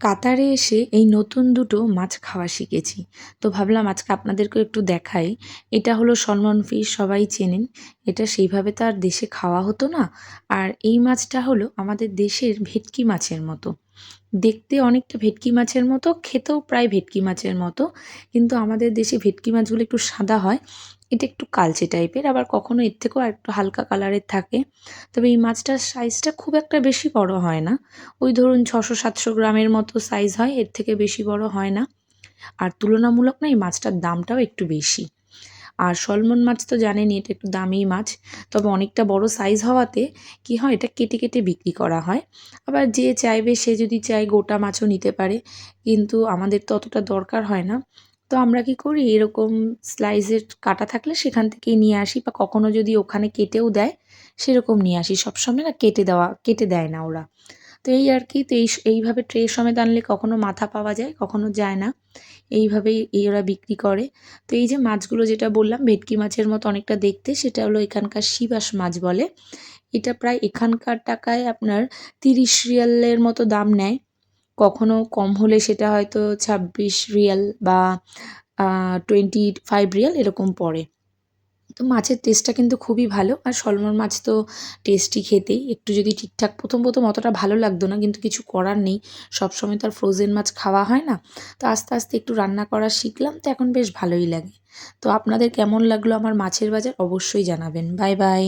কাতারে এসে এই নতুন দুটো মাছ খাওয়া শিখেছি। তো ভাবলাম আজকে আপনাদেরকেও একটু দেখাই। এটা হলো সলমন ফিশ, সবাই চেনেন। এটা সেইভাবে তো আর দেশে খাওয়া হতো না। আর এই মাছটা হলো আমাদের দেশের ভেটকি মাছের মতো। দেখতে অনেকটা ভেটকি মাছের মতো, খেতেও প্রায় ভেটকি মাছের মতো। কিন্তু আমাদের দেশে ভেটকি মাছগুলো একটু সাদা হয়, এটা একটু কালচে টাইপের, আবার কখনো এর থেকেও একটু হালকা কালারের থাকে। তবে এই মাছটার সাইজটা খুব একটা বেশি বড় হয় না। ওই ধরুন ছশো সাতশো গ্রামের মতো সাইজ হয়, এর থেকে বেশি বড় হয় না। আর তুলনামূলক না, এই মাছটার দামটাও একটু বেশি। আর সলমন মাছ তো জানেনই, এটা একটু দামি মাছ। তবে অনেকটা বড় সাইজ হওয়াতে কি হয়, এটা কেটে কেটে বিক্রি করা হয়। আবার যে চাইবে, সে যদি চায় গোটা মাছও নিতে পারে। কিন্তু আমাদের তো অতটা দরকার হয় না। তো আমরা কি করি, এরকম স্লাইসের কাটা থাকলে সেখান থেকেই নিয়ে আসি বা কখনো যদি ওখানে কেটেও দেয়, সেরকম নিয়ে আসি। সবসময় না কেটে দেওয়া, কেটে দেয় না ওরা। তো এই আর কি, তো এই এইভাবে ট্রে সমেত আনলে কখনো মাথা পাওয়া যায়, কখনো যায় না। এইভাবেই এই ওরা বিক্রি করে। তো এই যে মাছগুলো যেটা বললাম, ভেটকি মাছের মতো অনেকটা দেখতে, সেটা হলো এখানকার শিবাস মাছ বলে। এটা প্রায় এখানকার টাকায় আপনার তিরিশ রিয়ালের মতো দাম নেয়। কখনো কম হলে সেটা হয়তো ছাব্বিশ রিয়াল বা টোয়েন্টি ফাইভ রিয়াল এরকম পড়ে। তো মাছের টেস্টটা কিন্তু খুবই ভালো। আর সলমন মাছ তো টেস্টি খেতেই। একটু যদি ঠিকঠাক প্রথম প্রথম অতটা ভালো লাগতো না, কিন্তু কিছু করার নেই। সবসময় তো আর ফ্রোজেন মাছ খাওয়া হয় না। তো আস্তে আস্তে একটু রান্না করা শিখলাম, তো এখন বেশ ভালোই লাগে। তো আপনাদের কেমন লাগল আমার মাছের বাজার? অবশ্যই জানাবেন। Bye bye.